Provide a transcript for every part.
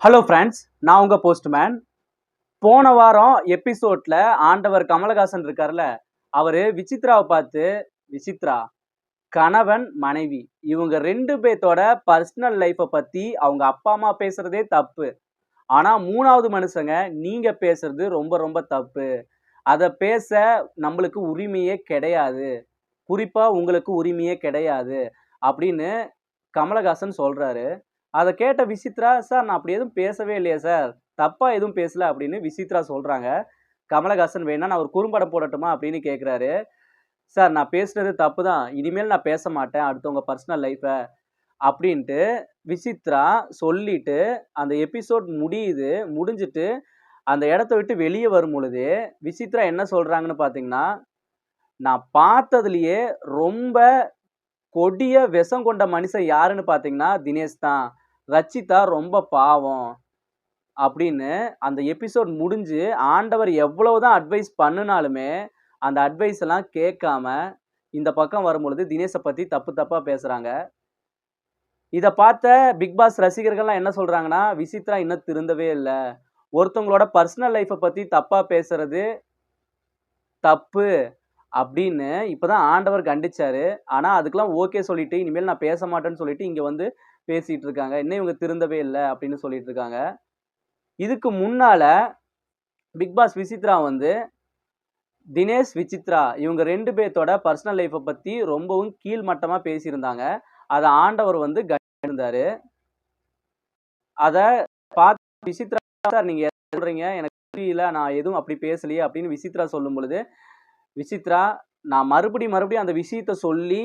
Hello friends நான் உங்கள் postman போன வாரம் எபிசோட்ல ஆண்டவர் கமலஹாசன் இருக்கார்ல அவர் விசித்ராவை பார்த்து விசித்ரா கணவன் மனைவி இவங்க ரெண்டு பேர்த்தோட பர்சனல் லைஃப்பை பற்றி அவங்க அப்பா அம்மா பேசுகிறதே தப்பு. ஆனால் மூணாவது மனுஷங்க நீங்கள் பேசுறது ரொம்ப ரொம்ப தப்பு. அதை பேச நம்மளுக்கு உரிமையே கிடையாது. குறிப்பாக உங்களுக்கு உரிமையே கிடையாது. அப்படின்னு கமலஹாசன் சொல்கிறாரு அதை கேட்ட விசித்ரா சார் நான் அப்படி எதுவும் பேசவே இல்லையே சார். தப்பாக எதுவும் பேசல அப்படின்னு விசித்ரா சொல்கிறாங்க கமலஹாசன் வேணா நான் ஒரு குறும்படம் போடட்டுமா அப்படின்னு கேட்குறாரு சார் நான் பேசுனது தப்பு தான் இனிமேல் நான் பேச மாட்டேன். அடுத்தவங்க பர்சனல் லைஃப்பை அப்படின்ட்டு விசித்ரா சொல்லிட்டு அந்த எபிசோட் முடியுது. முடிஞ்சிட்டு அந்த இடத்த விட்டு வெளியே வரும் பொழுது விசித்ரா என்ன சொல்கிறாங்கன்னு பார்த்தீங்கன்னா நான் பார்த்ததுலையே ரொம்ப கொடிய விஷம் கொண்ட மனுஷன் யாருன்னு பார்த்தீங்கன்னா தினேஷ் தான். ரச்சிதா ரொம்ப பாவம் அப்படின்னு அந்த எபிசோட் முடிஞ்சு ஆண்டவர் எவ்வளவுதான் அட்வைஸ் பண்ணினாலுமே அந்த அட்வைஸ் எல்லாம் கேட்காம இந்த பக்கம் வரும்பொழுது தினேஷை பற்றி தப்பு தப்பாக பேசுகிறாங்க இதை பார்த்த பிக் பாஸ் ரசிகர்கள்லாம் என்ன சொல்கிறாங்கன்னா விசித்ரா இன்னும் திருந்தவே இல்லை. ஒருத்தவங்களோட பர்சனல் லைஃப்பை பற்றி தப்பாக பேசுறது தப்பு அப்படின்னு இப்போதான் ஆண்டவர் கண்டிச்சாரு. ஆனால் அதுக்கெல்லாம் ஓகே சொல்லிட்டு இனிமேல் நான் பேச மாட்டேன்னு சொல்லிட்டு இங்கே வந்து பேசிட்டு இருக்காங்க இன்னும் இவங்க திருந்தவே இல்லை அப்படின்னு சொல்லிட்டு இருக்காங்க இதுக்கு முன்னால பிக் பாஸ் விசித்ரா வந்து தினேஷ் விசித்ரா இவங்க ரெண்டு பேர்த்தோட பர்சனல் லைஃப்பை பற்றி ரொம்பவும் கீழ்மட்டமாக பேசியிருந்தாங்க. அதை ஆண்டவர் வந்து கண்டிருந்தாரு அதை பார்த்து விசித்ரா சார் நீங்கள் சொல்கிறீங்க எனக்கு புரியல. நான் எதுவும் அப்படி பேசலையே அப்படின்னு விசித்ரா சொல்லும் பொழுது விசித்ரா நான் மறுபடியும் மறுபடியும் அந்த விஷயத்த சொல்லி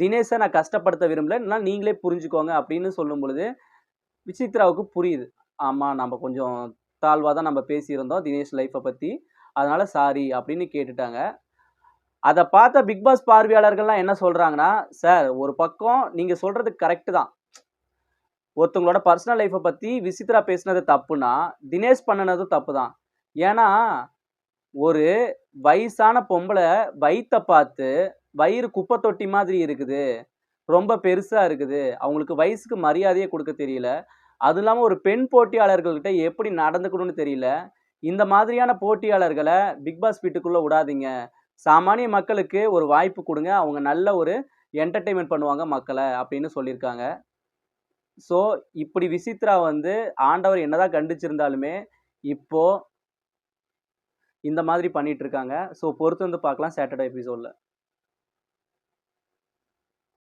தினேஷை நான் கஷ்டப்படுத்த விரும்பல. இல்லைனா நீங்களே புரிஞ்சுக்கோங்க அப்படின்னு சொல்லும் பொழுது விசித்ராவுக்கு புரியுது. ஆமாம் நம்ம கொஞ்சம் தாழ்வாக தான் நம்ம பேசியிருந்தோம் தினேஷ் லைஃப்பை பற்றி அதனால் சாரி அப்படின்னு கேட்டுட்டாங்க. அதை பார்த்த பிக் பாஸ் பார்வையாளர்கள்லாம் என்ன சொல்கிறாங்கன்னா சார் ஒரு பக்கம் நீங்கள் சொல்கிறது கரெக்டு தான். ஒருத்தவங்களோட பர்சனல் லைஃப்பை பற்றி விசித்ரா பேசுனது தப்புனா தினேஷ் பண்ணினதும் தப்பு தான். ஏன்னா ஒரு வயசான பொம்பளை வயிற்றை பார்த்து வயிறு குப்பை தொட்டி மாதிரி இருக்குது. ரொம்ப பெருசாக இருக்குது. அவங்களுக்கு வயசுக்கு மரியாதையே கொடுக்க தெரியல. அது இல்லாமல் ஒரு பெண் போட்டியாளர்கள்கிட்ட எப்படி நடந்துக்கணும்னு தெரியல. இந்த மாதிரியான போட்டியாளர்களை பிக் பாஸ் வீட்டுக்குள்ளே விடாதீங்க. சாமானிய மக்களுக்கு ஒரு வாய்ப்பு கொடுங்க. அவங்க நல்ல ஒரு என்டர்டெயின்மெண்ட் பண்ணுவாங்க மக்களை அப்படின்னு சொல்லியிருக்காங்க. ஸோ இப்படி விசித்ரா வந்து ஆண்டவர் என்னதான் கண்டிச்சிருந்தாலுமே இப்போ இந்த மாதிரி பண்ணிட்டு இருக்காங்க. ஸோ பொறுத்து வந்து பார்க்கலாம் சாட்டர்டே எபிசோடில்.